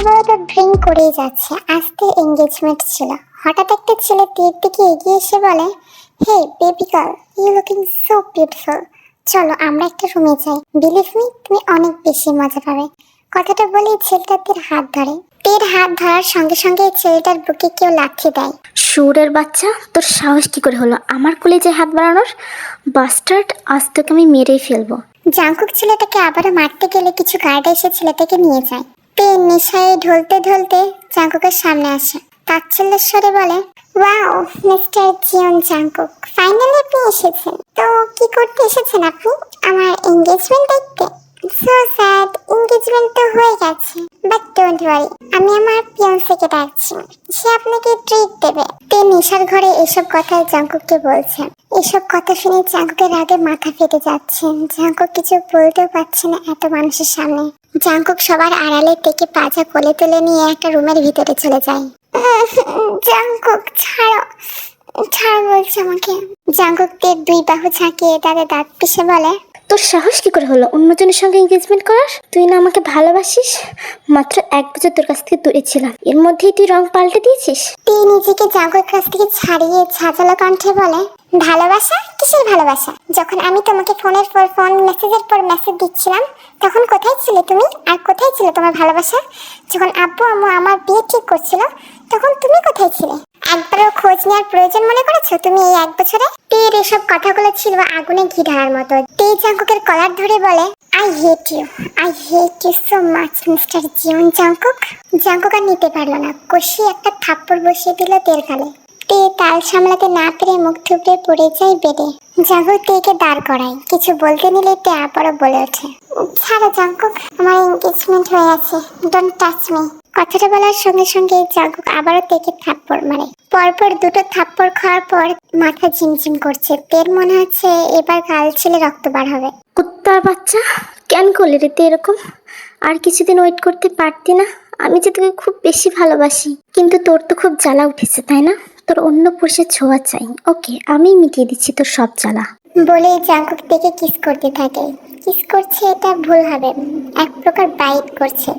অনবরত ড্রিঙ্ক করেই যাচ্ছে। আজকে এঙ্গেজমেন্ট ছিল। হঠাৎ একটা ছেলে তীর দিকে এগিয়ে এসে বলে hey baby girl you looking so beautiful চলো আমরা একটা রুমে যাই। বিলিভ মি তুমি অনেক বেশি মজা পাবে। কথাটা বলেই ছেলেটা তীর হাত ধরে। তীর হাত ধরার সঙ্গে সঙ্গে ছেলেটার বুকে কেউ লাথি দেয়। সুরের বাচ্চা তোর সাহস কি করে হলো? আমার কলেজে হাত বাড়ানোর বাস্টার্ড আজ তোকে আমি মেরেই ফেলব। জাঙ্কুক ছেলেটাকে আবারও মারতে গেলে কিছু গার্ড এসে ছেলেটাকে নিয়ে যায়। তে নেশায় ঢলতে ঢলতে জাঙ্কুকের সামনে আসে। তাচ্ছিল্যের স্বরে বলে, wow, mister Jeon Jungkook, finally আপনি এসেছেন। তো কি করতে এসেছেন আপনি? আমার এঙ্গেজমেন্ট দেখতে? সো স্যাড এঙ্গেজমেন্ট তো হয়ে গেছে। বাট ডোন্ট ওয়ারি আমি আমার পিয়ন্সেকে ডাকছি। সে আপনাকে ট্রিট দেবে। তে নেশার ঘরে এসব কথা জাঙ্কুককে বলছে। এসব কথা শুনে জাঙ্কুকের আগে মাথা ফেটে যাচ্ছে। জাঙ্কুক কিছু বলতেও পারছে না এত মানুষের সামনে। জাঙ্কুক সবার আড়ালে থেকে পাজা কোলে তুলে নিয়ে একটা রুমের ভিতরে চলে যায়। জাঙ্কুক ছাড়ো। ছাড়ো বলছে আমাকে। জাঙ্কুকদের দুই বাহু ঝাঁকিয়ে তাদের দাঁত পিষে বলে তোর সাহস কি করে হলো? অন্যজনের সঙ্গে এঙ্গেজমেন্ট করার? তুই না আমাকে ভালোবাসিস? মাত্র এক বছর তোর কাছ থেকে দূরে ছিলাম। এর মধ্যেই তুই রং পাল্টে দিয়েছিস? তুই নিজেকে জাঙ্কুর কাছ থেকে ছাড়িয়ে ঝাঁঝালো কণ্ঠে বলে ভালোবাসা? কিসের ভালোবাসা? যখন আমি তোমাকে ফোনের পর, ফোন মেসেজের পর মেসেজ দিচ্ছিলাম, তখন কোথায় ছিলে তুমি? আর কোথায় ছিল তোমার ভালোবাসা? যখন আব্বু, আম্মু আমার বিয়ে ঠিক করছিল, তখন তুমি কোথায় ছিলে? একবারও খোঁজ নেওয়ার প্রয়োজন মনে করেছ তুমি এই এক বছরে? তীর এসব কথাগুলো ছিল আগুনে ঘি ঢালার মতো। তে জাঙ্কুকের কলার ধরে বলে I hate you I hate you so much mister Jeon Jungkook. Jungkook আর নিতে পারল না। কষি একটা থাপ্পড় বসিয়ে দিল তের গালে তে তাল সামলাতে না পেরে মুখ থুবড়ে পড়ে যায় বেডে। জাঙ্কুক তেকে দাঁড় করায় কিছু বলতে নিলে তে আবারও বলে ওঠে। ছাড়ো, জাঙ্কুক, আমার এঙ্গেজমেন্ট হয়ে আছে ডোন্ট টাচ মি কথাটা বলার সঙ্গে সঙ্গে জাঙ্কুক আবারও তেকে থাপ্পড় মারে। পরপর দুটো থাপ্পড় খাওয়ার পর মাথা ঝিমঝিম করছে। তের মনে হচ্ছে এবার গাল ছেলে রক্ত বার হবে। কুত্তার বাচ্চা, কেন করলি রে তুই এরকম? আর কিছুদিন ওয়েট করতে পারতি না। আমি যে তোকে খুব বেশি ভালোবাসি। কিন্তু তোর তো খুব জ্বালা উঠেছে, তাই না? তোর অন্য পুরুষের ছোঁয়া চাই। ওকে আমি মিটিয়ে দিচ্ছি তোর সব জ্বালা। বলে জাঙ্কুক থেকে কিস করতে থাকে। কিস করছে এটা ভুল হবে। এক প্রকার বাইট করছে।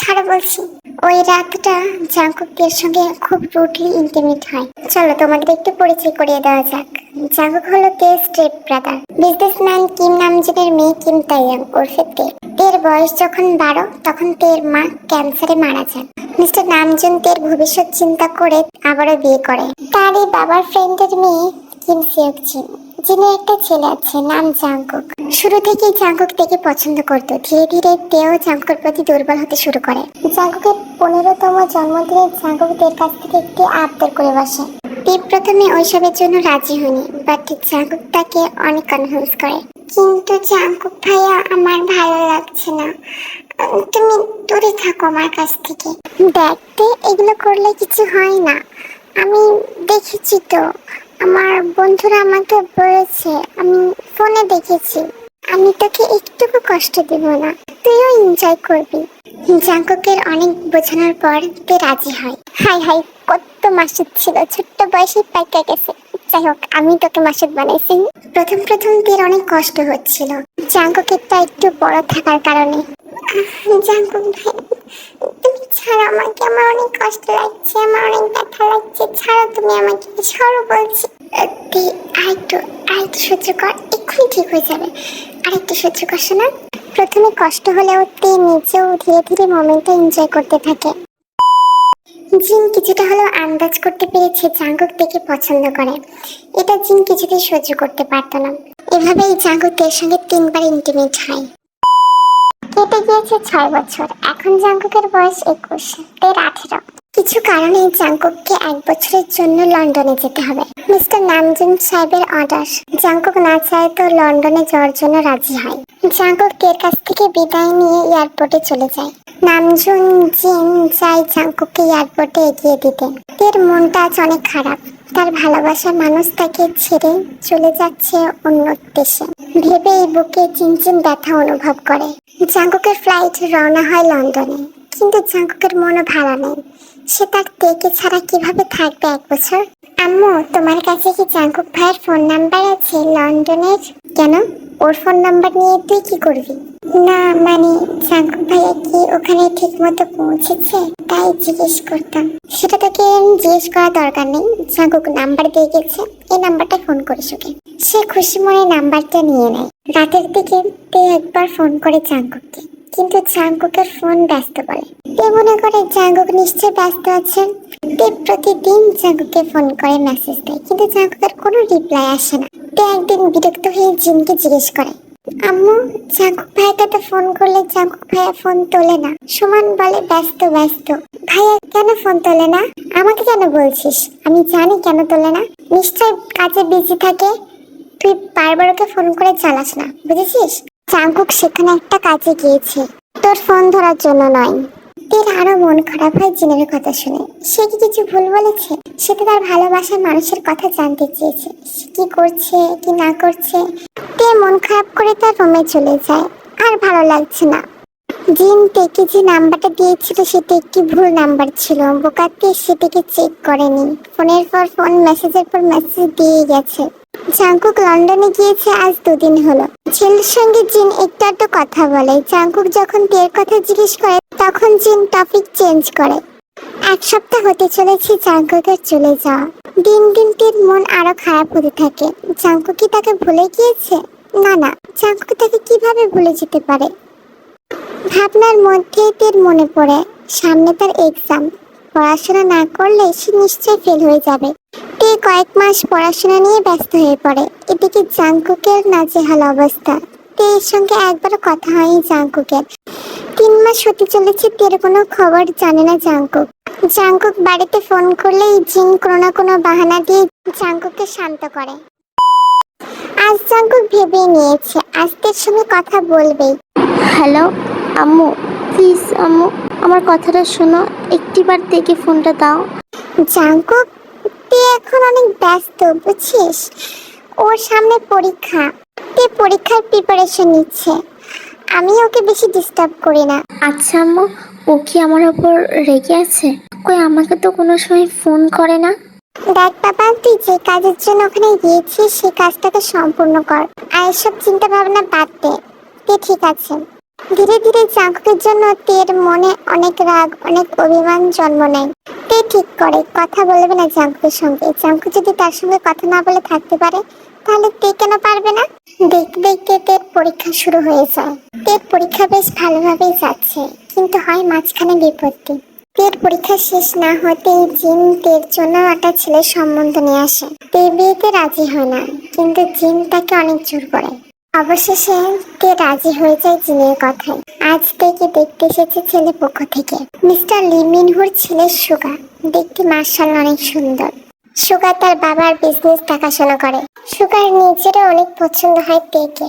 ছাড়ো বলছি। ওই রাতটা জাঙ্কুকদের সঙ্গে খুব রুটলি ইন্টিমেট হয়। চলো, তোমাদের একটু পরিচয় করিয়ে দেওয়া যাক। জাঙ্কুক হলো তে স্ট্রেট ব্রাদার। বিজনেসম্যান কিম নামজনের মেয়ে কিম তাইয়াং ওরফে তে তের বয়স যখন বারো, তখন তের মা ক্যান্সারে মারা যান। মিস্টার নামজুন তের ভবিষ্যৎ চিন্তা করে আবারও বিয়ে করে। তারই বাবার ফ্রেন্ডের মেয়ে কিম সিয়ক জিন, যিনি একটা ছেলে আছে, নাম জাঙ্কুক শুরু থেকেই জাঙ্কুক থেকে পছন্দ করত। ধীরে ধীরে তেও জাঙ্কুকের প্রতি দুর্বল হতে শুরু করে। জাঙ্কুকের পনেরোতম জন্মদিনে জাঙ্কুকদের কাছ থেকে একটি আবদার করে বসে। তীর প্রথমে ওইসবের জন্য রাজি হয়নি, বাট জাঙ্কুক তাকে অনেক কনভিন্স করে। কিন্তু জাঙ্কুক ভাইয়া, আমার ভালো লাগছে না। তুমি দূরে থাকো আমার কাছ থেকে। দেখতে এগুলো করলে কিছু হয় না। আমি দেখেছি তো। আমার বন্ধুরা আমাকে বলেছে, আমি ফোনে দেখেছি। আমি তোকে একটুকু কষ্ট দেব না, তুইও এনজয় করবি। জাঙ্কুকের অনেক বোঝানোর পর তে রাজি হয়। হাই হাই, কত মাসুদ ছিল, ছোট্ট বয়সে পাইকা গেছে। যাই হোক, আমি তোকে মাসুদ বানাইছি। প্রথম প্রথম তের অনেক কষ্ট হচ্ছিল। জাঙ্কুকেরটা একটু বড় থাকার কারণে। জাঙ্কুক ভাই, তুমি ছাড়ো আমাকে আমার অনেক কষ্ট লাগছে, আমার অনেক ব্যথা লাগছে। ছাড়ো তুমি আমাকে সরো বলছি। তে আরেকটু আরেকটু সহ্য কর, এক্ষুনি ঠিক হয়ে যাবে। আরেকটু সহ্য করছ না প্রথমে কষ্ট হলেও তে নিজেও ধীরে ধীরে মোমেন্টটা এনজয় করতে থাকে। জিন কিছুটা হলেও আন্দাজ করতে পেরেছে জাঙ্গুক দেখে পছন্দ করে। এটা জিন কিছুতেই সহ্য করতে পারত না। এভাবেই জাঙ্গুক তের সঙ্গে তিনবার ইন্টিমেট হয়। কেটে গিয়েছে ছয় বছর। এখন জাঙ্কুকের বয়স একুশ। তের আঠেরো। কিছু কারণে জাঙ্কুককে এক বছরের জন্য লন্ডনে যেতে হবে। মিস্টার নামজুন সাহেবের অর্ডার জাঙ্কুক না চায় তো লন্ডনে যাওয়ার জন্য রাজি হয়। জাঙ্কুক তের কাছ থেকে বিদায় নিয়ে এয়ারপোর্টে চলে যায়। নামজুন জিন চাই চাঙ্কুকে এয়ারপোর্টে এগিয়ে দিতেন এর মনটা আজ অনেক খারাপ। তার ভালোবাসার মানুষ তাকে ছেড়ে চলে যাচ্ছে অন্য দেশে। ভেবে এই বুকে চিনচিন ব্যথা অনুভব করে। জাঙ্কুকের ফ্লাইট রওনা হয় লন্ডনে। কিন্তু জাঙ্কুকের মনও ভাড়া নেই। সে তার তেকে ছাড়া কীভাবে থাকবে এক বছর? আম্মু, তোমার কাছে কি চাঙ্কুক ভাইয়ের ফোন নাম্বার আছে লন্ডনের? কেন? ওর ফোন নাম্বার নিয়ে তুই কি করবি? না মানে চাঙ্কুক ভাইয়া কি ওখানে ঠিক মতো পৌঁছেছে? তাই জিজ্ঞেস করতাম। সেটা তোকে জিজ্ঞেস করা দরকার নেই। চাঙ্কুক নাম্বার দিয়ে গেছে। এই নাম্বারটা ফোন করিস ওকে। সে খুশি মনে নাম্বারটা নিয়ে নেয়। রাতের দিকে তুই একবার ফোন করে চাঙ্কুককে কিন্তু চাঙ্কুকের ফোন ব্যস্ত বলে তে মনে করে চাঙ্কুক নিশ্চয় ব্যস্ত আছেন। তে প্রতিদিন চাঙ্কুকে ফোন করে মেসেজ দেয়, কিন্তু চাঙ্কুকের কোনো রিপ্লাই আসে না। তে একদিন বিরক্ত হয়ে জিনকে জিজ্ঞেস করে, আম্মু চাঙ্কুক ভাইয়াকে তো ফোন করলে চাঙ্কুক ভাইয়া ফোন তোলে না। সুমন বলে, ব্যস্ত ব্যস্ত। ভাইয়া কেন ফোন তোলে না? আমাকে কেন বলছিস? আমি জানি কেন তোলে না। নিশ্চয় কাজে বিজি থাকে। তুই বারবার ওকে ফোন করে চালাস না, বুঝেছিস? চাঙ্কুক সেখানে একটা কাজে গিয়েছে। তোর ফোন ধরার জন্য নয়। তের আরও মন খারাপ হয় জিনের কথা শুনে। সে কি কিছু ভুল বলেছে? সে তো তার ভালোবাসার মানুষের কথা জানতে চেয়েছে। সে কি করছে, কি না করছে? তে মন খারাপ করে তার রুমে চলে যায়। আর ভালো লাগছে না। জিন তেকে যে নাম্বারটা দিয়েছিল, সেটা একটি ভুল নাম্বার ছিল। বোকাতে সেটাকে চেক করেনি। ফোনের পর ফোন মেসেজের পর মেসেজ দিয়ে গেছে। জাঙ্কুক লন্ডনে গিয়েছে, আজ দুদিন হলো। ছেলের সঙ্গে জিন একটু আধটু কথা বলে। জাঙ্কুক যখন বিয়ের কথা জিজ্ঞেস করে, তখন জিন টপিক চেঞ্জ করে। এক সপ্তাহ হতে চলেছে জাঙ্কুকের চলে যাওয়া। দিন দিন তের মন আরও খারাপ হতে থাকে। জাঙ্কুক কি তাকে ভুলে গিয়েছে? না না। জাঙ্কুক তাকে কীভাবে ভুলে যেতে পারে? ভাবনার মধ্যে তের মনে পড়ে। সামনে তার এক্সাম পড়াশোনা না করলে সে নিশ্চয় ফেল হয়ে যাবে। তে কয়েক মাস পড়াশোনা নিয়ে ব্যস্ত হয়ে পড়ে। এদিকে জাঙ্কুকের নাজেহাল অবস্থা। তে এর সঙ্গে একবারও কথা হয়নি জাঙ্কুকের তিন মাস হতে চলেছে, তের কোনো খবর জানে না জাঙ্কুক জাঙ্কুক বাড়িতে ফোন করলেই জিন কোনো না কোনো বাহানা দিয়ে জাঙ্কুককে শান্ত করে। আজ জাঙ্কুক ভেবে নিয়েছে, আজ তের সঙ্গে কথা বলবেই। হ্যালো, আম্মু প্লিজ আম্মু। আমার কথাটা শোনো একটিবার দেখে ফোনটা দাও। জাঙ্কুক তুই এখন অনেক ব্যস্ত বুঝছিস? ওর সামনে পরীক্ষা। তুই পরীক্ষার প্রিপারেশন নিচ্ছে। আমি ওকে বেশি ডিস্টার্ব করি না। আচ্ছা আম্মু ও কি আমার ওপর রেগে আছে? কই আমাকে তো কোনো সময় ফোন করে না। দেখ বাবা তুই যে কাজের জন্য ওখানে গিয়েছিস সেই কাজটাকে সম্পূর্ণ কর। আর এসব চিন্তা ভাবনা বাদ দে। তে ঠিক আছে। ধীরে ধীরে জাঙ্কুকের জন্য তের মনে অনেক রাগ, অনেক অভিমান জন্ম নেয়। তে ঠিক করে, কথা বলবে না জাঙ্কুকের সঙ্গে। জাঙ্কু যদি তার সঙ্গে কথা না বলে থাকতে পারে, তাহলে তে কেন পারবে না? দেখতে দেখতে তের পরীক্ষা শুরু হয়ে যায়। তের পরীক্ষা বেশ ভালোভাবেই যাচ্ছে, কিন্তু হয় মাঝখানে বিপত্তি। তের পরীক্ষা শেষ না হতেই জিন তের জন্য একটা ছেলের সম্বন্ধ নিয়ে আসে। তে বিয়েতে রাজি হয় না, কিন্তু জিন তাকে অনেক জোর করে। অবশেষে কে রাজি হয়ে যায় জিনের কথায়। আজ থেকে দেখতে এসেছে ছেলে পক্ষ থেকে। মিস্টার লি মিনহুর ছেলে সুগা। দেখতে মার্শাল অনেক সুন্দর। সুগা তার বাবার বিজনেস দেখাশোনা করে। সুগার নিজেরও অনেক পছন্দ হয় তেকে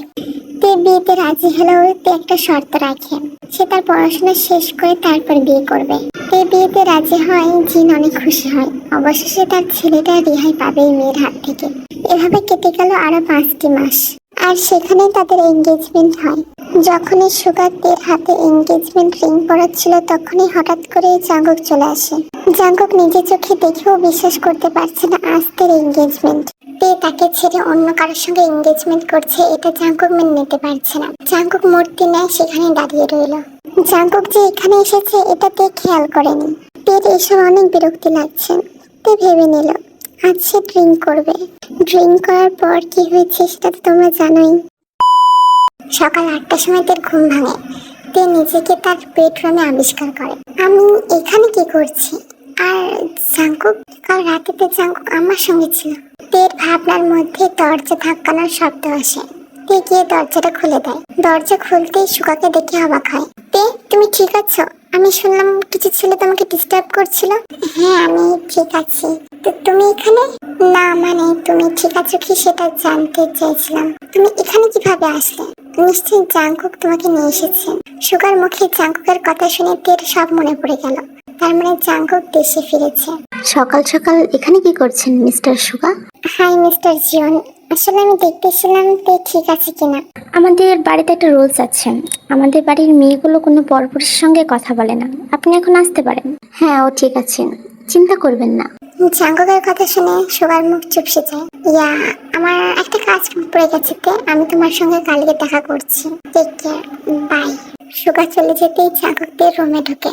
তে বিয়েতে রাজি হলেও তে একটা শর্ত রাখে। সে তার পড়াশোনা শেষ করে তারপর বিয়ে করবে। তে বিয়েতে রাজি হয় জিন অনেক খুশি হয়। অবশেষে তার ছেলেটা রেহাই পাবে মেয়ের হাত থেকে। এভাবে কেটে গেল আরও পাঁচটি মাস। আর সেখানে তাদের এঙ্গেজমেন্ট হয়। যখনই সুগার তের হাতে এঙ্গেজমেন্ট রিং পড়াচ্ছিল, তখনই হঠাৎ করে জাঙ্গক চলে আসে। জাঙ্গক নিজের চোখে দেখেও বিশ্বাস করতে পারছে না আজ তের এঙ্গেজমেন্ট তে তাকে ছেড়ে অন্য কারোর সঙ্গে এঙ্গেজমেন্ট করছে, এটা জাঙ্কুক মেনে নিতে পারছে না। জাঙ্কুক মূর্তি নেয় সেখানে দাঁড়িয়ে রইল। জাঙ্কুক যে এখানে এসেছে এটা তে খেয়াল করেনি। তের এসব অনেক বিরক্তি লাগছে। তে ভেবে নিল আজ সে ড্রিঙ্ক করবে। ড্রিঙ্ক করার পর কি হয়েছে সেটা তো তোমরা জানোই। সকাল আটটার সময় তের ঘুম ভাঙে। তে নিজেকে তার বেডরুমে আবিষ্কার করে। আমি এখানে কি করছি? আর জাঙ্কুক, কাল রাতে তো জাঙ্কুক আমার সঙ্গে ছিল। তের ভাবনার মধ্যে দরজা ধাক্কানোর শব্দ আসে। তে গিয়ে দরজাটা খুলে দেয়। দরজা খুলতেই সুকাকে দেখে অবাক হয়। তে, তুমি ঠিক আছো? আমি শুনলাম কিছু ছেলে তোমাকে ডিস্টার্ব করছিল। হ্যাঁ আমি ঠিক আছি। তো তুমি এখানে? না মানে তুমি ঠিক আছো কি সেটা জানতে চাইছিলাম তুমি এখানে কীভাবে আসলে? নিশ্চয়ই জাঙ্কুক তোমাকে নিয়ে এসেছে। সুগার মুখে জাঙ্কুকের কথা শুনে তের সব মনে পড়ে গেল। তার মানে জাঙ্কুক দেশে ফিরেছে। সকাল সকাল এখানে কি করছেন মিস্টার সুগা হাই মিস্টার জিওন আসলে আমি দেখতেছিলাম তে ঠিক আছে কিনা। আমাদের বাড়িতে একটা রুলস আছে। আমাদের বাড়ির মেয়েগুলো কোনো পরপুরুষের সঙ্গে কথা বলে না। আপনি এখন আসতে পারেন। হ্যাঁ ও ঠিক আছে। চিন্তা করবেন না। জাঙ্গকের কথা শুনে সবার মুখ চুপসে যায়। ইয়া আমার একটা কাজ পড়ে গেছে তে। আমি তোমার সঙ্গে কালকে দেখা করছি। টেক কেয়ার বাই সুগা চলে যেতেই জাঙ্গকদের রুমে ঢুকে।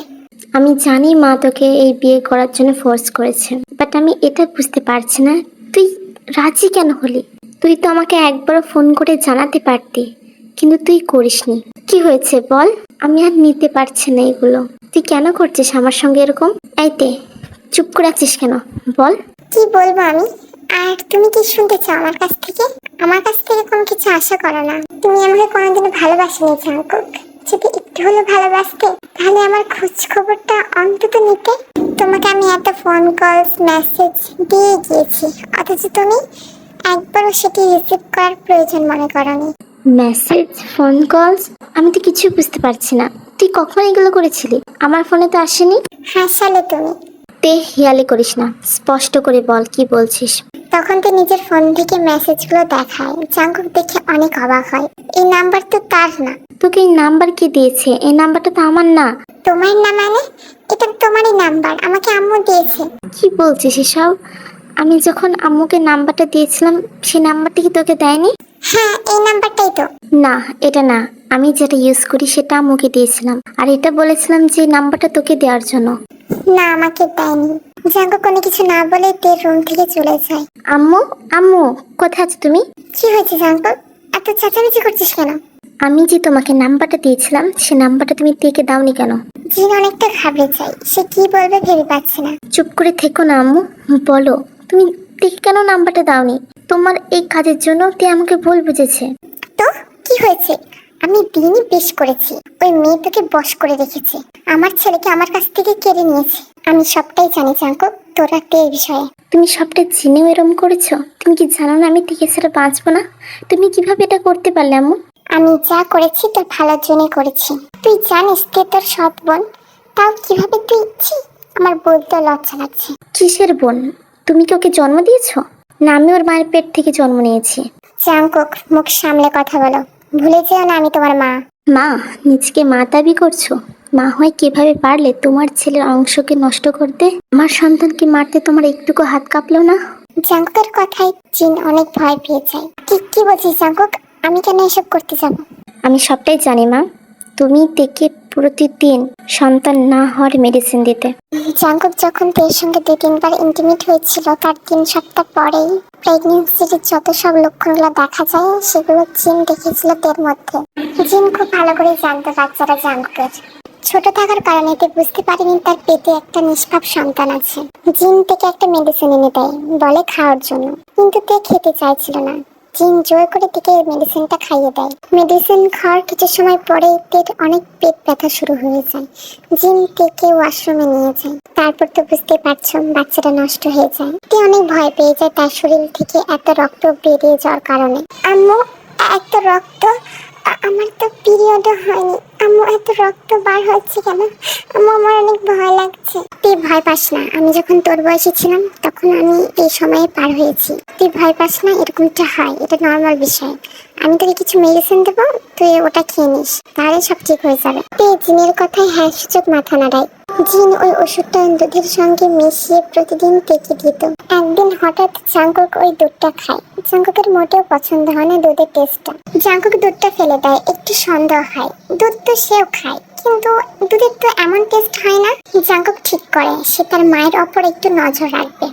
আমি জানি মা তোকে এই বিয়ে করার জন্য ফোর্স করেছে। বাট আমি এটা বুঝতে পারছি না। তুই রাজি কেন হলি? তুই তো আমাকে একবারও ফোন করে জানাতে পারতি। কিন্তু তুই করিসনি। কি হয়েছে বল? আমি আর নিতে পারছি না এগুলো। তুই কেন করছিস আমার সঙ্গে এরকম? এইতে চুপ করে আছিস কেন? বল। কি বলব আমি? আর তুমি কি শুনতে চাও আমার কাছ থেকে? আমার কাছ থেকে কোনো কিছু আশা করো না। তুমি আমাকে কোনোদিনও ভালোবাসনি জাঙ্কুক। যদি একটু হলেও ভালোবাসতে তাহলে আমার খোঁজ খবরটা অন্তত নিতে। তোমাকে আমি এত ফোন কল মেসেজ দিয়ে গিয়েছি। অথচ তুমি একবারও সেটি রিসিভ করার প্রয়োজন মনে করনি। মেসেজ ফোন কলস আমি তো কিছু বুঝতে পারছি না। তুই কখন এগুলো করেছিলি? আমার ফোনে তো আসেনি। হাসালে তুমি। তে হিয়ালি করিস না। স্পষ্ট করে বল কি বলছিস? তখন তো নিজের ফোন থেকে মেসেজগুলো দেখায়। জাঙ্কুক দেখে অনেক অবাক হয়। এই নাম্বার তো তার না। তোকে এই নাম্বার কে দিয়েছে? এই নাম্বারটা তো আমার না। তোমার না মানে? এটা তোমারই নাম্বার আমাকে আম্মু দিয়েছে। কি বলছিস এসব? আমি যখন আম্মুকে নাম্বারটা দিয়েছিলাম সেই নাম্বারটা কি তোকে দেয়নি? হ্যাঁ এই নাম্বারটাই তো। না এটা না। আমি যেটা ইউজ করি সেটা আম্মুকে দিয়েছিলাম। আর এটা বলেছিলাম যে নাম্বারটা তোকে দেওয়ার জন্য। না আমাকে দেয়নি। জাঙ্কু কোনো কিছু না বলে তে রুম থেকে চলে যায়। আম্মু আম্মু কোথায় আছো তুমি? কি হয়েছে জাঙ্কু এত চেঁচামেচি করছিস কেন? আমি যে তোমাকে নাম্বারটা দিয়েছিলাম সে নাম্বারটা তুমি তেকে দাওনি কেন? জিন অনেকটা ঘাবড়ে যায়। সে কি বলবে ভেবে পাচ্ছে না। চুপ করে থেকো না আম্মু। বলো। তুমি তেকে কেন নাম্বারটা দাওনি? তোমার এই কাজের জন্য তে আমাকে ভুল বুঝেছে। তো কি হয়েছে? আমি দিনই বেশ করেছি। ওই মেয়ে তোকে বশ করে রেখেছে। আমার ছেলেকে আমার কাছ থেকে কেড়ে নিয়েছে। আমি সবটাই জানি জাঙ্কু তোরা তে এই বিষয়ে। তুমি সবটা জেনেও এরম করেছ? তুমি কি জানো না আমি থেকে ছাড়া বাঁচবো না? তুমি কীভাবে এটা করতে পারলে আম্মু? আমি যা করেছি তোর ভালোর জন্য করেছি। তুই জানিস তে তোর সৎ বোন? তাও কীভাবে তুই ছি আমার বলতে লজ্জা লাগছে। কিসের বোন? তুমি কি ওকে জন্ম দিয়েছ? না আমি ওর মায়ের পেট থেকে জন্ম নিয়েছি। চাঙ্কুক মুখ সামলে কথা বলো। ভুলে যেও না আমি তোমার মা। মা নিজকে মা দাবি করছ? মা হয় কীভাবে পারলে তোমার ছেলের অংশকে নষ্ট করতে? আমার সন্তানকে মারতে তোমার একটুকু হাত কাঁপলো না? চাঙ্কুকের কথায় জিন অনেক ভয় পেয়ে যায়। কি কি বলছিস চাঙ্কুক আমি কেন এসব করতে যাব? আমি সবটাই জানি মা। তুমি থেকে প্রতিদিন সন্তান না হওয়ার মেডিসিন দিতে। চাঙ্কুক যখন তের সঙ্গে দুই, তিনবার ইন্টিমেট হয়েছিল, তার তিন সপ্তাহ পরেই প্রেগনেন্সির যত সব লক্ষণগুলো দেখা যায়, সেগুলো জিন দেখেছিল তের মধ্যে। জিন খুব ভালো করে জানতো বাচ্চারা জাঙ্কুকের। ছোট থাকার কারণে তে বুঝতে পারেনি তার পেটে একটা নিষ্পাপ সন্তান আছে। জিন থেকে একটা মেডিসিন এনে দেয়, বলে খাওয়ার জন্য। কিন্তু তে খেতে চাইছিল না। জিন জোর করে থেকে মেডিসিনটা খাইয়ে দেয়। মেডিসিন খাওয়ার কিছু সময় পরে তের অনেক পেট ব্যথা শুরু হয়ে যায়। জিন টেকে ওয়াশরুমে নিয়ে যায়। তারপর তো বুঝতে পারছ বাচ্চাটা নষ্ট হয়ে যায়। তে অনেক ভয় পেয়ে যায় তার শরীর থেকে এত রক্ত বেরিয়ে যাওয়ার কারণে। আম্মু এত রক্ত আমার তো পিরিয়ডও হয়নি। আম্মু, এত রক্ত বার হচ্ছে কেন? আম্মু, আমার অনেক ভয় লাগছে। তুই ভয় পাস না। আমি যখন তোর বয়সে ছিলাম, তখন আমি এই সময়ে পার হয়েছি। তুই ভয় পাস না, এরকমটা হয়। এটা নর্মাল বিষয়। আমি তোকে কিছু মেডিসিন দেবো, তুই ওটা খেয়ে নিস, তাহলে সব ঠিক হয়ে যাবে। তুই জিনের কথায় হ্যাঁ সূচক মাথা নাড়ায় জিন ওই ওষুধটা দুধের সঙ্গে মিশিয়ে প্রতিদিন টেকে দিত। একদিন হঠাৎ জাঙ্কুক ওই দুধটা খায়। জাঙ্কুকের মোটেও পছন্দ হয় না দুধের টেস্টটা জাঙ্কুক দুধটা ফেলে দেয়, একটু সন্দেহ হয়। দুধ তো সেও খায়, কিন্তু দুধের তো এমন টেস্ট হয় না, জাঙ্কুক ঠিক করে, সে তার মায়ের ওপর একটু নজর রাখবে।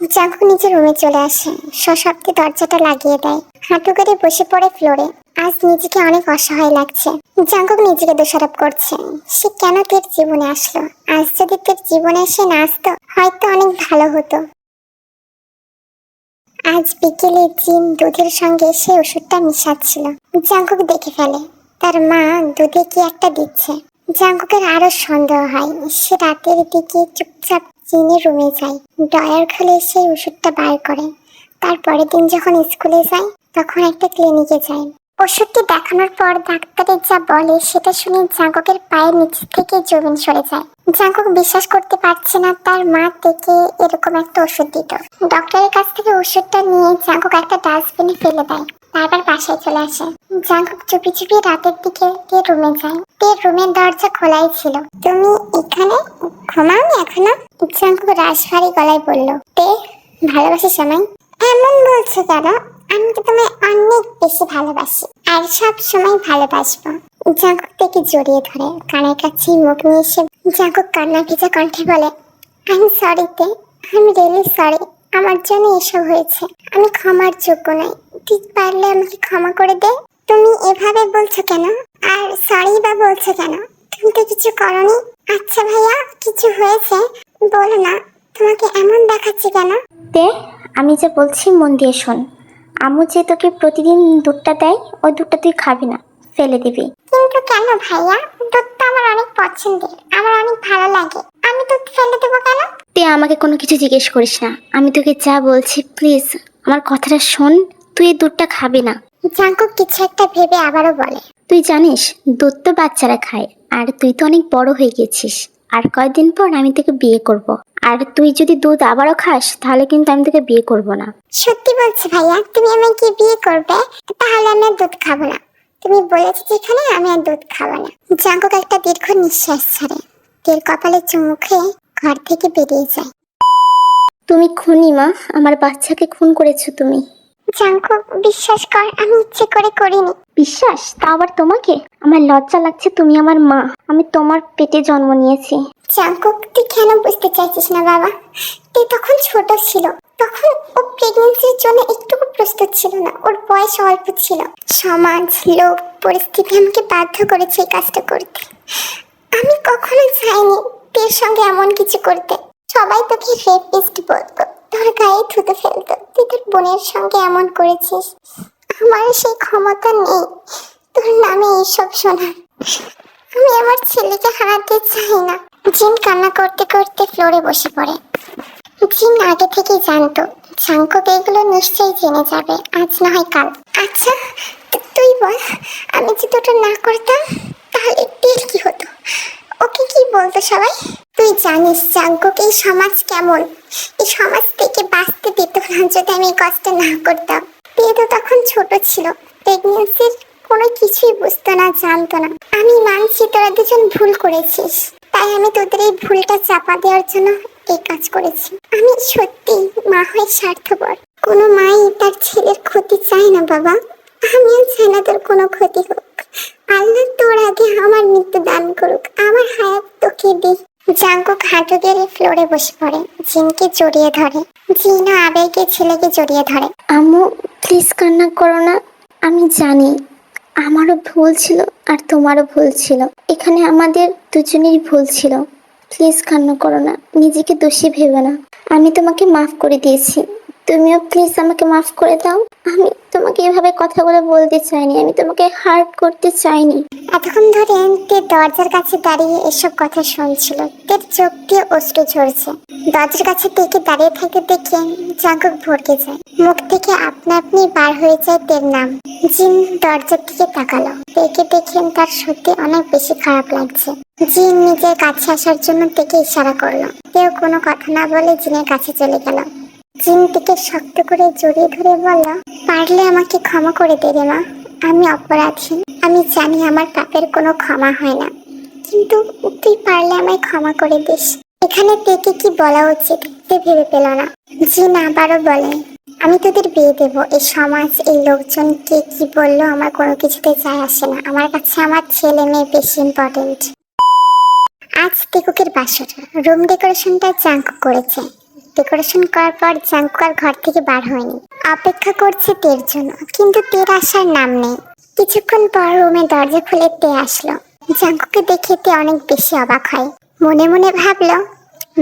জাঙ্কুক নিজের রুমে চলে আসে। সশব্দে দরজাটা লাগিয়ে দেয়। হাঁটু করে বসে পড়ে ফ্লোরে। আজ নিজেকে অনেক অসহায় লাগছে। জাঙ্কুক নিজেকে দোষারোপ করছে। সে কেন তোর জীবনে আসলো? আজ যদি তোর জীবনে এসে না আসতো, হয়তো অনেক ভালো হতো। আজ বিকেলে জিন দুধের সঙ্গে সে ওষুধটা মিশাচ্ছিল। জাঙ্কুক দেখে ফেলে। তার মা দুধে কি একটা দিচ্ছে? জাঙ্কুকের আরও সন্দেহ হয়। সে রাতের দিকে চুপচাপ জিনের রুমে যায় ডয়ার খুলে সেই ওষুধটা বার করে। তারপরের দিন যখন স্কুলে যায়, তখন একটা ক্লিনিকে যায়। ওষুধটি দেখানোর পর ডাক্তারের যা বলে, সেটা শুনে জাঙ্কুকের পায়ের নিচ থেকে জমিন সরে যায়। জাঙ্কুক বিশ্বাস করতে পারছে না, তার মা থেকে এরকম একটা ওষুধ দিত। ডক্টরের কাছ থেকে ওষুধটা নিয়ে জাঙ্কুক একটা ডাস্টবিনে ফেলে দেয়। বারবার বাসায় চলে আসে। জাঙ্কুক চুপি চুপি রাতের দিকে তে রুমে যায়। তে রুমের দরজা খোলাই ছিল। তুমি এখানে ঘুমাওনি এখনও? জাঙ্কুক রাশভারী গলায় বলল, তে, ভালোবাসিস আমায়? এমন বলছো কেন? আমি তো তোমায় অনেক বেশি ভালোবাসি আর সব সময় ভালোবাসবো। জাঙ্কুক থেকে জড়িয়ে ধরে। কানের কাছে মুখ নিয়ে এসে জাঙ্কুক কান্না ভেজা কণ্ঠে বলে আমি সরি তে আমি রিয়েলি সরি আমার জন্য এসব হয়েছে। আমি ক্ষমার যোগ্য নই। ঠিক পারলে আমাকে ক্ষমা করে দে। তুমি এভাবে বলছো কেন? আর সরি বা বলছো কেন? তুমি তো কিছু করনি। আচ্ছা ভাইয়া কিছু হয়েছে? বলো না। তোমাকে এমন দেখাচ্ছে কেন? তে আমি যে বলছি মন দিয়ে শোন। আম্মু যে তোকে প্রতিদিন দুধটা দেয় ওই দুধটা তুই খাবি না। ফেলে দিবি। কিন্তু কেন ভাইয়া? দুধ তো আমার অনেক পছন্দের। আমার অনেক ভালো লাগে। আমি দুধ ফেলে দেবো কেন? তুই আমাকে কোনো কিছু জিজ্ঞেস করিস না। আমি তোকে যা বলছি প্লিজ আমার কথাটা শোন তুই এই দুধটা খাবি না। জাঙ্কুক কিছু একটা ভেবে আবারও বলে। তুই জানিস দুধ তো বাচ্চারা খায় আর তুই তো অনেক বড় হয়ে গেছিস। আর কয়েকদিন পর আমি তোকে বিয়ে করব। আর তুই যদি দুধ আবারও খাস তাহলে কিন্তু আমি তোকে বিয়ে করব না। সত্যি বলছি ভাইয়া তুমি আমাকে বিয়ে করবে তাহলে আমি আর দুধ খাব না। তুমি বলেছ যেখানে আমি আর দুধ খাব না। জাঙ্কুক একটা দীর্ঘ নিঃশ্বাস ছাড়ে। তেল কপালে চুমু খেয়ে ঘর থেকে বেরিয়ে যায়। তুমি খুনি, মা। আমার বাচ্চাকে খুন করেছ তুমি। জাঙ্কুক বিশ্বাস কর, আমি ইচ্ছে করে করিনি। বিশ্বাস? তা আবার তোমাকে? আমার লজ্জা লাগছে তুমি আমার মা। আমি তোমার পেটে জন্ম নিয়েছি। জাঙ্কুক তুই কেন বুঝতে চাইছিস না, বাবা? তুই তখন ছোট ছিল। তখন ও প্রেগনেন্সির জন্য একটুকু প্রস্তুত ছিল না। ওর বয়স অল্প ছিল। সমাজ, লোক, পরিস্থিতি আমাকে বাধ্য করেছে এই কাজটা করতে। আমি কখনো চাইনি তোর সঙ্গে এমন কিছু করতে। সবাই তোকে রেপিস্ট বলতো, তোর গায়ে থুতে ফেলতো। তুই তোর বোনের সঙ্গে এমন করেছিস? আমার সেই ক্ষমতা নেই। তোর নামে এইসব শোনার। আমি আমার ছেলেকে হারাতে চাই না। জিন কান্না করতে করতে ফ্লোরে বসে পড়ে। জিন আগে থেকে জানতো চাঙ্কক এগুলো নিশ্চয়ই জেনে যাবে। আজ না হয় কাল। আচ্ছা তুই বল, আমি যদি ওটা না করতাম, তাহলে তেল কি হতো? ওকে কি বলতো সবাই? তুই জানিস চাঙ্কক এই সমাজ কেমন? এই সমাজ থেকে বাঁচতে দিত না যদি আমি এই কাজটা না করতাম। পেয়ে তো তখন ছোট ছিল প্রেগনেন্সির কোনো কিছুই বুঝতো না, জানতো না। আমি মানছি তোরা দুজন ভুল করেছিস, তাই আমি তোদের এই ভুলটা চাপা দেওয়ার জন্য এই কাজ করেছি। আমি সত্যি মা হয়ে স্বার্থপর। কোনো মাই তার ছেলের ক্ষতি চায় না, বাবা। কোনো ক্ষতি হোক। আল্লাহ তোর আগে আমার মৃত্যু দান করুক। আমার হায়াত তোকে দি। ফ্লোরে বসে পড়ে, জিনকে জড়িয়ে ধরে। আবেগে ছেলেকে জড়িয়ে ধরে। আম্মু প্লিজ কান্না করো না। আমি জানি, আমারও ভুল ছিল আর তোমারও ভুল ছিল। এখানে আমাদের দুজনেরই ভুল ছিল। প্লিজ কান্না করো না। নিজেকে দোষী ভেবে না। আমি তোমাকে মাফ করে দিয়েছি। তুমিও প্লিজ আমাকে মাফ করে দাও। আমি তোমাকে এভাবে কথাগুলো বলতে চাইনি, আমি তোমাকে হার্ট করতে চাইনি। এতক্ষণ ধরে তে দরজার কাছে দাঁড়িয়ে এসব কথা শুনছিল। তের চোখ দিয়ে অশ্রু ঝরছে। দরজার কাছে তেকে দাঁড়িয়ে থাকতে দেখে জাগক ভরকে যায়। মুখ থেকে আপনা আপনি বার হয়ে যায় তের নাম। জিন দরজার দিকে তাকালো। তেকে দেখে তার সত্যি অনেক বেশি খারাপ লাগছে। জিন নিজের কাছে আসার জন্য তেকে ইশারা করল। কেউ কোনো কথা না বলে জিনের কাছে চলে গেল। জিন থেকে শক্ত করে জড়িয়ে ধরে বলল, পারলে আমাকে ক্ষমা করে দেবে মা। আমি অপরাধী আমি জানি আমার পাপের কোনো ক্ষমা হয় না। কিন্তু তুই পারলে আমায় ক্ষমা করে দিস। এখানে তেকে কি বলা উচিত তে ভেবে পেল না। জিন আবারও বলে, আমি তোদের বিয়ে দেব। এই সমাজ, এই লোকজন, কে কি বলল আমার কোনো কিছুতে যায় আসে না। আমার কাছে আমার ছেলে মেয়ে বেশি ইম্পর্টেন্ট আজ টেকুকের বাসর। রুম ডেকোরেশনটা জাঙ্কু করেছে। ডেকোরেশন করার পর জাঙ্কু আর ঘর থেকে বার হয়নি। অপেক্ষা করছে তের জন্য, কিন্তু তের আসার নাম নেই। কিছুক্ষণ পর রুমে দরজা খুলে তে আসলো। জাঙ্কুকে দেখে তে অনেক বেশি অবাক হয়। মনে মনে ভাবলো,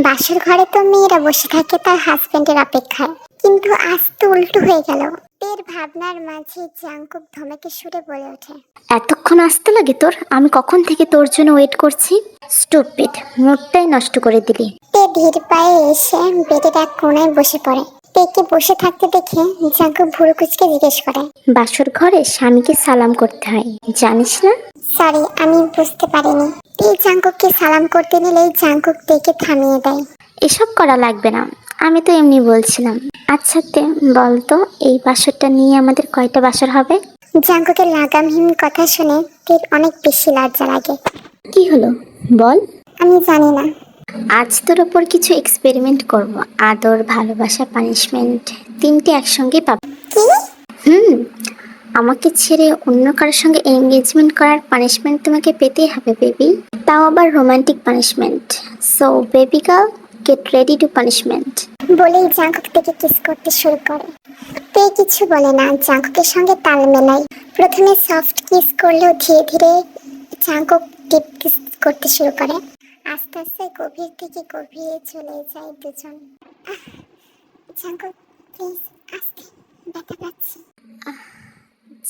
বাসর ঘরে তো মেয়েরা বসে থাকে তার হাজব্যান্ডের অপেক্ষায়। কিন্তু আজ তো উল্টো হয়ে গেল। তের ভাবনার মাঝে জাঙ্কুক ধমকে সুরে বলে ওঠে। এতক্ষণ আসতে লাগে তোর? আমি কখন থেকে তোর জন্য ওয়েট করছি? স্টুপিড মুডটাই নষ্ট করে দিলি। তে ধীর পায়ে এসে বেডের এক কোনায় বসে পড়ে। তেকে বসে থাকতে দেখে জাঙ্কুক ভুরু কুচকে জিজ্ঞেস করে। বাসর ঘরে স্বামীকে সালাম করতে হয়। জানিস না? সরি আমি বুঝতে পারিনি। এই জাঙ্কুককে সালাম করতে নিলেই জাঙ্কুক তেকে থামিয়ে দেয়। এসব করা লাগবে না। আমি তো এমনি বলছিলাম। আচ্ছা তে বলতো এই বাসরটা নিয়ে আমাদের কয়টা বাসর হবে? জাঙ্কুকের লাগামহীন কথা শুনে তীর অনেক বেশি লজ্জা লাগে। কি হলো? বল। আমি জানি না। আজ তোর ওপর কিছু এক্সপেরিমেন্ট করব। আদর ভালোবাসা পানিশমেন্ট তিনটে একসঙ্গে পাবো। কি? হুম আমাকে ছেড়ে অন্য কারোর সঙ্গে এঙ্গেজমেন্ট করার পানিশমেন্ট তোমাকে পেতেই হবে বেবি তাও আবার romantic punishment so baby girl get ready to punishment বলেই জাঙ্কুক থেকে কিস করতে শুরু করে। তে কিছু বলে না জাঙ্কুকের সঙ্গে তাল মেলায়। প্রথমে সফট কিস করলেও ধীরে ধীরে জাঙ্কুক ডিপ কিস করতে শুরু করে। আস্তে আস্তে গভীর থেকে গভীরে চলে যায় দুজন। জাঙ্কুক প্লিজ আস্তে ব্যথা পাচ্ছি।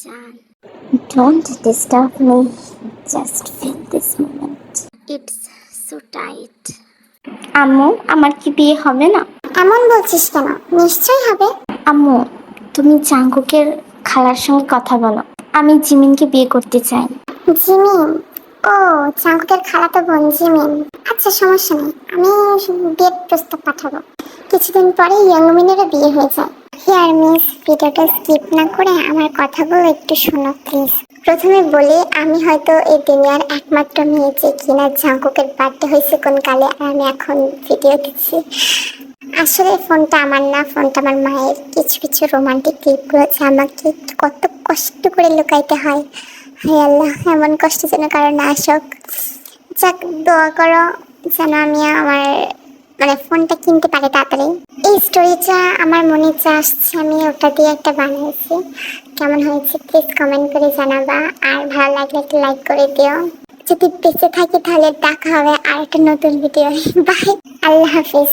জান don't disturb me just feel this moment it's so tight আম্মু আমার কি বিয়ে হবে না? এমন বলছিস কেন? নিশ্চয়ই হবে। আম্মু তুমি জাঙ্গুকের খালার সঙ্গে কথা বলো। আমি জিমিনকে বিয়ে করতে চাই। জিমিন? ও চাঙ্কুকের খালাতো বোন জিমিন। আচ্ছা সমস্যা নেই। আমি বিয়ের প্রস্তাব পাঠাবো। কিছুদিন পরে ইয়াংমিনেরও বিয়ে হয়ে যায়। হিয়ার মিস, ভিডিওটা স্কিপ না করে আমার কথাগুলো একটু শোনো, প্লিজ। প্রথমে বলি, আমি হয়তো এই দুনিয়ার একমাত্র মেয়ে যে কিনা জাঙ্কুকের বার্থডে হয়েছে কোন কালে, আর আমি এখন ভিডিও দিচ্ছি। আসলে ফোনটা আমার না, ফোনটা আমার মায়ের। কিছু কিছু রোমান্টিক ক্লিপগুলো আছে আমাকে কত কষ্ট করে লুকাইতে হয়। হায় আল্লাহ, এমন কষ্ট যেন কারও না আসুক। যাক, দোয়া করো যেন আমি আমার মানে ফোনটা কিনতে পারে তাড়াতাড়ি। এই স্টোরিটা আমার মনে যা আসছে আমি ওটা দিয়ে একটা বানিয়েছি। কেমন হয়েছে প্লিজ কমেন্ট করে জানাবা। আর ভালো লাগলে একটা লাইক করে দিও। যদি বেঁচে থাকি তাহলে দেখা হবে আর একটা নতুন ভিডিও বাই আল্লাহ হাফিজ।